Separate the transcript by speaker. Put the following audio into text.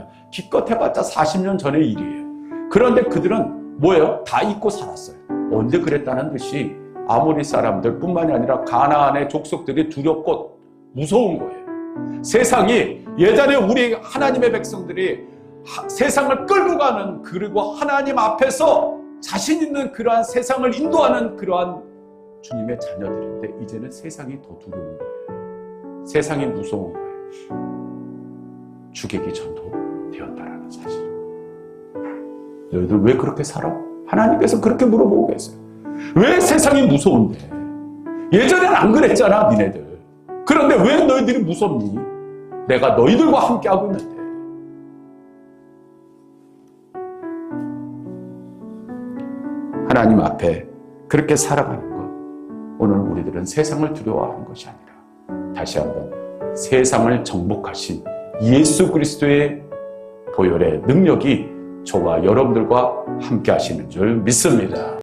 Speaker 1: 살았느냐? 기껏 해봤자 40년 전의 일이에요. 그런데 그들은 뭐예요? 다 잊고 살았어요. 언제 그랬다는 듯이 아모리 사람들 뿐만이 아니라 가나안의 족속들이 두렵고 무서운 거예요. 세상이 예전에 우리 하나님의 백성들이 하- 세상을 끌고 가는 그리고 하나님 앞에서 자신 있는 그러한 세상을 인도하는 그러한 주님의 자녀들인데 이제는 세상이 더 두려운 거예요. 세상이 무서운 거예요. 죽이기 전도 되었다라는 사실. 너희들 왜 그렇게 살아? 하나님께서 그렇게 물어보고 계세요. 왜 세상이 무서운데? 예전엔 안 그랬잖아, 니네들. 그런데 왜 너희들이 무섭니? 내가 너희들과 함께하고 있는데. 하나님 앞에 그렇게 살아가는 것. 오늘 우리들은 세상을 두려워하는 것이 아니라 다시 한번 세상을 정복하신 예수 그리스도의 보혈의 능력이 저와 여러분들과 함께 하시는 줄 믿습니다.